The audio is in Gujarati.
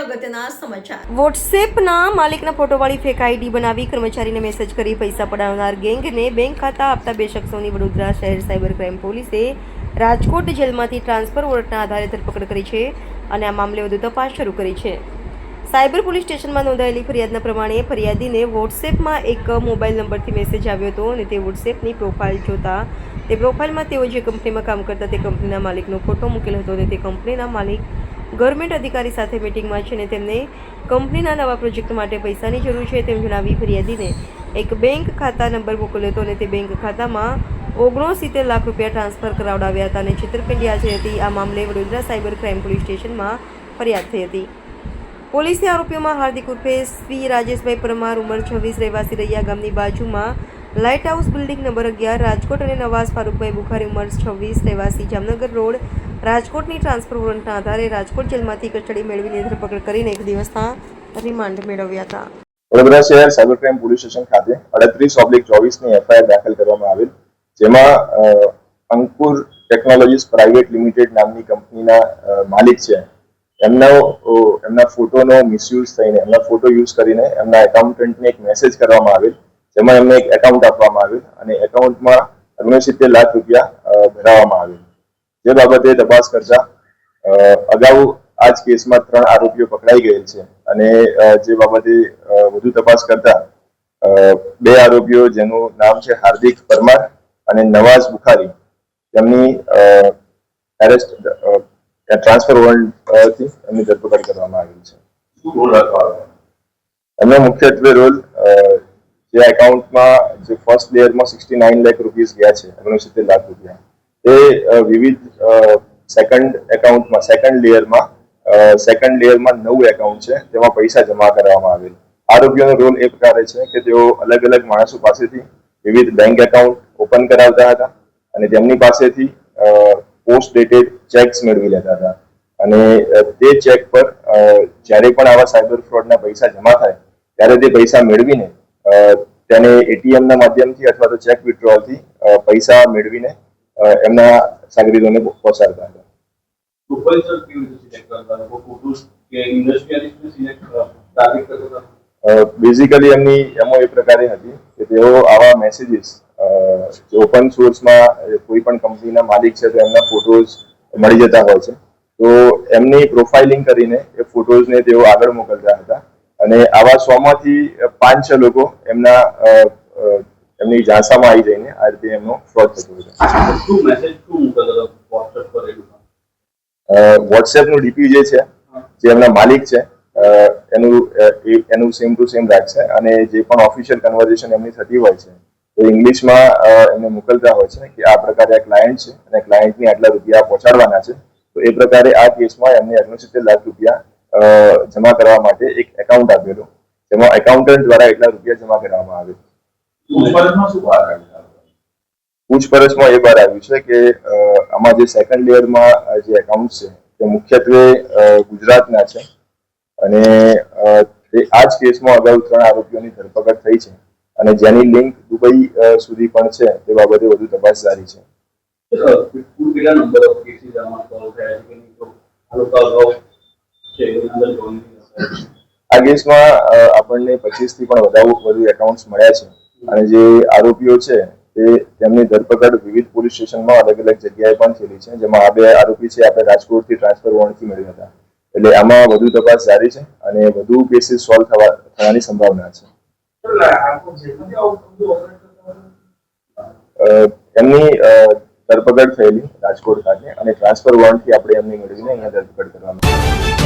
અગત્યના સમાચાર. વોટ્સએપના માલિકના ફોટોવાળી ફેક આઈડી બનાવી કર્મચારીને મેસેજ કરી પૈસા પડાવનાર ગેંગને બેંક ખાતા આપતા બે શખ્સોની વડોદરા શહેર સાયબર ક્રાઇમ પોલીસે રાજકોટ જેલમાંથી ટ્રાન્સફર વોરંટના આધારે ધરપકડ કરી છે અને આ મામલે વધુ તપાસ શરૂ કરી છે. સાયબર પોલીસ સ્ટેશનમાં નોંધાયેલી ફરિયાદના પ્રમાણે ફરિયાદીને વોટ્સએપમાં એક મોબાઈલ નંબરથી મેસેજ આવ્યો હતો અને તે વોટ્સએપની પ્રોફાઇલ જોતા તે પ્રોફાઇલમાં તેઓ જે કંપનીમાં કામ કરતા તે કંપનીના માલિકનો ફોટો મૂકેલો હતો અને તે કંપનીના માલિક ગવર્મેન્ટ અધિકારી સાથે મિટિંગમાં છે અને તેમને કંપનીના નવા પ્રોજેક્ટ માટે પૈસાની જરૂર છે તેમ જણાવી ફરિયાદીને એક બેંક ખાતા નંબર મોકલ્યો હતો અને તે બેંક ખાતામાં ઓગણસિત્તેર લાખ રૂપિયા ટ્રાન્સફર કરાવડાવ્યા હતા અને છેતરપિંડી આચરી હતી. આ મામલે વડોદરા સાયબર ક્રાઇમ પોલીસ સ્ટેશનમાં ફરિયાદ થઈ હતી. પોલીસે આરોપીઓમાં હાર્દિક ઉર્ફે શ્રી રાજેશભાઈ પરમાર, ઉંમર છવ્વીસ, રહેવાસી રૈયા ગામની બાજુમાં લાઇટ હાઉસ બિલ્ડિંગ નંબર અગિયાર, રાજકોટ અને નવાઝ ફારૂકભાઈ બુખારી, ઉંમર છવ્વીસ, રહેવાસી જામનગર રોડ રાજકોટની ટ્રાન્સફર વોરંટના આધારે રાજકોટ જેલમાંથી કસ્ટડી મેળવીને ધરપકડ કરીને એક દિવસના રિમાન્ડ મેળવ્યા હતા. વડોદરા શહેર સાયબર ક્રાઇમ પોલીસ સ્ટેશન ખાતે અડત્રીસ ઓબ્લિક ચોવીસની એફઆઈઆર દાખલ કરવામાં આવેલ, જેમાં અંકુર ટેકનોલોજીસ પ્રાઇવેટ લિમિટેડ નામની કંપનીના માલિક છે. એમનો એમના ફોટોનો મિસયુઝ થઈને, એમના ફોટો યુઝ કરીને એમના એકાઉન્ટન્ટને એક મેસેજ કરવામાં આવેલ, જેમાં એમને એક એકાઉન્ટ આપવામાં આવેલ અને એકાઉન્ટમાં ઓગણસિત્તેર લાખ રૂપિયા ભરાવવામાં આવેલ. જે બાબતે તપાસ કરતા અગાઉ આ જ કેસમાં ત્રણ આરોપીઓ પકડાઈ ગયેલ છે અને જે બાબતે વધુ તપાસ કરતા બે આરોપીઓ જેનું નામ છે હાર્દિક પરમાર અને નવાઝ બુખારી. તેમની એરેસ્ટ ટ્રાન્સફર વોરંટથી એમની ધરપકડ કરવામાં આવી છે. એમનો મુખ્યત્વે રોલ જે એકાઉન્ટમાં જે ફર્સ્ટ લેયરમાં સિક્સટી નાઇન લાખ રૂપીસ ગયા છે ઓગણસિત્તેર લાખ રૂપિયા. તે વિવિધ સેકન્ડ એકાઉન્ટમાં સેકન્ડ લેયરમાં સેકન્ડ લેયરમાં નવું એકાઉન્ટ છે, તેમાં પૈસા જમા કરવામાં આવેલ. આરોગ્યનો રોલ એ પ્રકારે છે કે તેઓ અલગ અલગ માણસો પાસેથી વિવિધ બેંક એકાઉન્ટ ઓપન કરાવતા હતા અને તેમની પાસેથી પોસ્ટ ડેટેડ ચેક્સ મેળવી લેતા હતા. અને તે ચેક પર જ્યારે પણ આવા સાયબર ફ્રોડના પૈસા જમા થાય, ત્યારે તે પૈસા મેળવીને તેને એટીએમના માધ્યમથી અથવા તો ચેક વિથડ્રોલથી પૈસા મેળવીને એમના સાગરીતોને પહોંચાડતા હતા. બેઝિકલી એમની એમો એ પ્રકારે હતી કે તેઓ આવા મેસેજીસ જે ઓપન સોર્સમાં કોઈ પણ કંપનીના માલિક છે તો એમના ફોટોઝ મળી જતા હોય છે. તો એમની પ્રોફાઇલિંગ કરીને એ ફોટોઝને તેઓ આગળ મોકલતા હતા. અને આવા સોમાંથી પાંચ છ લોકો એમના એમની ઝાંસામાં આવી જઈને આ રીતે એમનો ફ્રોડ થતો હતો વોટ્સએપનું ડીપી જે છે જે એમના માલિક છે એનું એનું સેમ ટુ સેમ રાખશે અને જે પણ ઓફિશિયલ કન્વર્ઝેશન એમની થતી હોય છે તો ઇંગ્લિશમાં એમને મોકલતા હોય છે કે આ પ્રકારે આ ક્લાયન્ટ છે અને ક્લાયન્ટની આટલા રૂપિયા પહોંચાડવાના છે તો એ પ્રકારે આ કેસમાં એમને ઓગણસિત્તેર લાખ રૂપિયા જમા કરવા માટે એક એકાઉન્ટ આપેલું. જેમાં એકાઉન્ટન્ટ દ્વારા એટલા રૂપિયા જમા કરવામાં આવે. પૂછપરછમાં એ બહાર આવ્યું છે કે આમાં જે સેકન્ડ લેયરમાં જે એકાઉન્ટ છે તે મુખ્યત્વે ગુજરાતના છે. અને આ જ કેસમાં અગાઉ ત્રણ આરોપીઓની ધરપકડ થઈ છે. અને જેની લિંક દુબઈ સુધી પણ છે તે બાબતે વધુ તપાસ જારી છે. આ કેસમાં આપણને પચીસથી પણ વધારે વધુ એકાઉન્ટ્સ મળ્યા છે. અને જે આરોપીઓ છે, તે તેમની ધરપકડ વિવિધ પોલીસ સ્ટેશનમાં અલગ અલગ જગ્યાએ પણ થયેલી છે, જેમાં આ બે આરોપી છે, આપણે રાજકોટથી ટ્રાન્સફર વોરંટથી મળ્યા હતા એટલે આમાં વધુ તપાસ જારી છે અને વધુ કેસીસ સોલ્વ થવા, થવાની સંભાવના છે એમની ધરપકડ થયેલી રાજકોટ ખાતે અને ટ્રાન્સફર વોરંટથી આપણે એમની મેળવીને અહીંયા ધરપકડ કરવામાં.